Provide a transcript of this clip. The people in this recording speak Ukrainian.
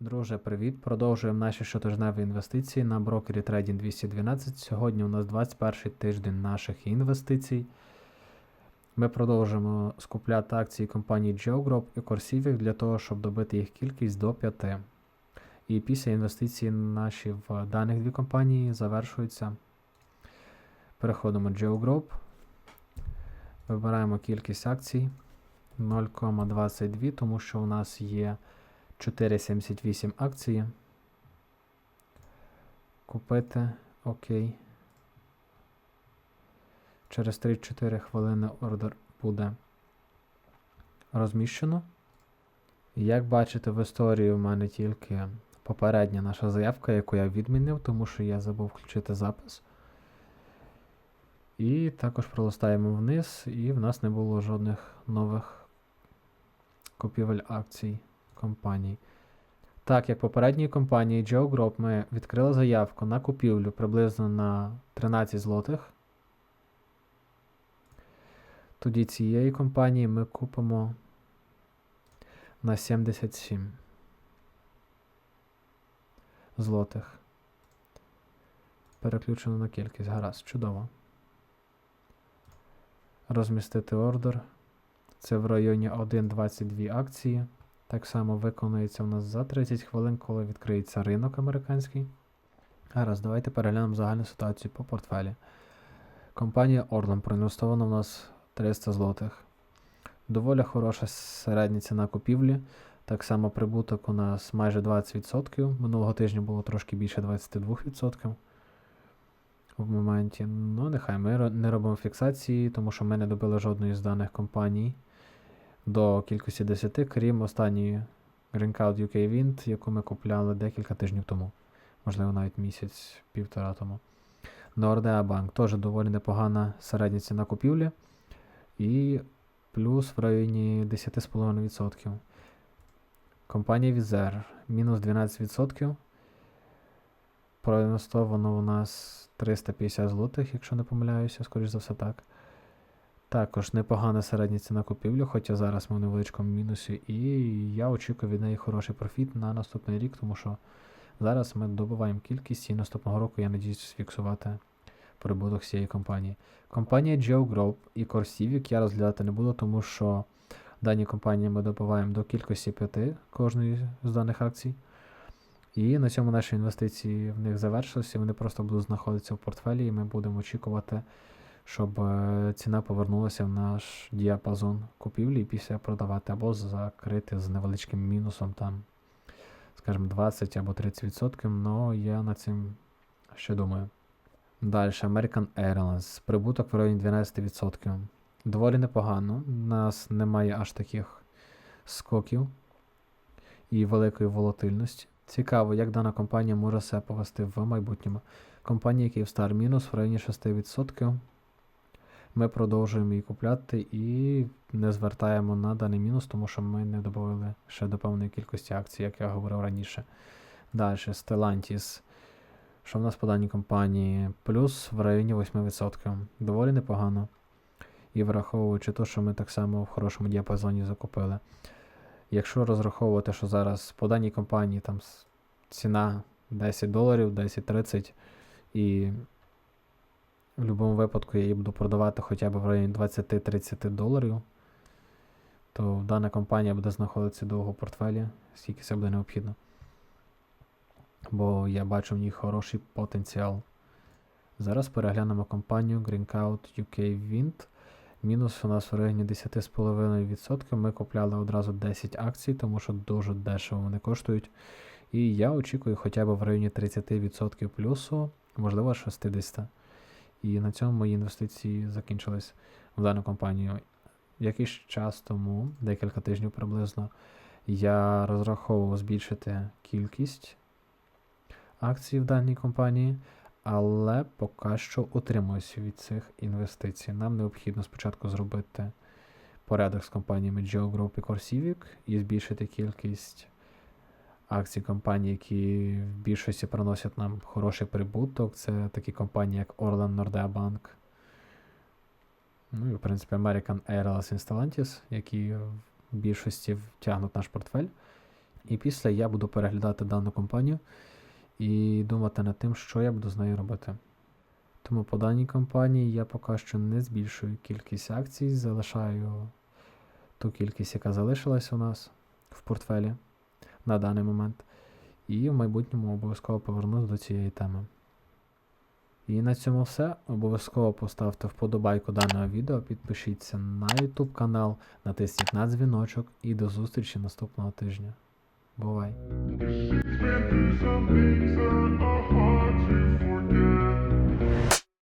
Друже, привіт! Продовжуємо наші щотижневі інвестиції на брокері Trading 212. Сьогодні у нас 21 тиждень наших інвестицій. Ми продовжуємо скупляти акції компанії GeoGroup і Corsivic для того, щоб добити їх кількість до 5. І після інвестицій наші в даних дві компанії завершуються. Переходимо GeoGroup. Вибираємо кількість акцій 0,22, тому що у нас є 4,78 акції. Купити. Окей. Через 3-4 хвилини ордер буде розміщено. Як бачите, в історії у мене тільки попередня наша заявка, яку я відмінив, тому що я забув включити запис. І також пролистаємо вниз, і в нас не було жодних нових купівель акцій компаній. Так, як попередньої компанії GeoGroup ми відкрили заявку на купівлю приблизно на 13 злотих. Тоді цієї компанії ми купимо на 77 злотих. Переключено на кількість. Гаразд, чудово. Розмістити ордер. Це в районі 1.22 акції. Так само виконується у нас за 30 хвилин, коли відкриється ринок американський. Гаразд, давайте переглянемо загальну ситуацію по портфелі. Компанія Orlan проінвестована у нас 300 злотих. Доволі хороша середня ціна купівлі. Так само прибуток у нас майже 20%. Минулого тижня було трошки більше 22% в моменті. Ну, нехай ми не робимо фіксації, тому що ми не добили жодної з даних компаній до кількості 10, крім останньої Greencloud UK Wind, яку ми купляли декілька тижнів тому. Можливо, навіть місяць-півтора тому. Nordea Bank теж доволі непогана середня ціна купівлі. І плюс в районі 10,5%. Компанія Vizer мінус 12%. Проінвестовано у нас 350 злотих, якщо не помиляюся, скоріш за все так. Також непогана середня ціна купівлі, хоча зараз ми в невеличкому мінусі, і я очікую від неї хороший профіт на наступний рік, тому що зараз ми добуваємо кількість і наступного року я надіюсь фіксувати прибуток цієї компанії. Компанія GeoGroup і Corsivic я розглядати не буду, тому що дані компанії ми добуваємо до кількості 5 кожної з даних акцій. І на цьому наші інвестиції в них завершилися, вони просто будуть знаходитися в портфелі, і ми будемо очікувати, щоб е, ціна повернулася в наш діапазон купівлі і після продавати або закрити з невеличким мінусом, там, скажімо, 20 або 30%, але я над цим ще думаю. Далі, American Airlines. Прибуток в районі 12%. Доволі непогано. У нас немає аж таких скоків і великої волатильності. Цікаво, як дана компанія може себе повести в майбутньому. Компанія Kyivstar мінус в районі 6%. Ми продовжуємо її купляти і не звертаємо на даний мінус, тому що ми не додали ще до певної кількості акцій, як я говорив раніше. Далі, Stellantis. Що в нас по даній компанії? Плюс в районі 8%. Доволі непогано. І враховуючи те, що ми так само в хорошому діапазоні закупили. Якщо розраховувати, що зараз по даній компанії там ціна 10 доларів, 10-30, і в будь-якому випадку я її буду продавати хоча б в районі 20-30 доларів, то дана компанія буде знаходитися довго в портфелі, скільки це буде необхідно. Бо я бачу в ній хороший потенціал. Зараз переглянемо компанію GreenCloud UK Wind. Мінус у нас в районі 10,5%. Ми купляли одразу 10 акцій, тому що дуже дешево вони коштують. І я очікую хоча б в районі 30% плюсу, можливо 60%. І на цьому мої інвестиції закінчились в дану компанію. Якийсь час тому, декілька тижнів приблизно, я розраховував збільшити кількість акцій в даній компанії, але поки що утримуюся від цих інвестицій. Нам необхідно спочатку зробити порядок з компаніями GeoGroup і Corsivic і збільшити кількість акцій компаній, які в більшості приносять нам хороший прибуток. Це такі компанії, як Orlen Nordea Bank. Ну і, в принципі, American Airlines і Stellantis, які в більшості втягнуть наш портфель. І після я буду переглядати дану компанію і думати над тим, що я буду з нею робити. Тому по даній компанії я поки що не збільшую кількість акцій, залишаю ту кількість, яка залишилась у нас в портфелі на даний момент. І в майбутньому обов'язково повернусь до цієї теми. І на цьому все. Обов'язково поставте вподобайку даного відео, підпишіться на YouTube канал, натисніть на дзвіночок і до зустрічі наступного тижня. Бувай!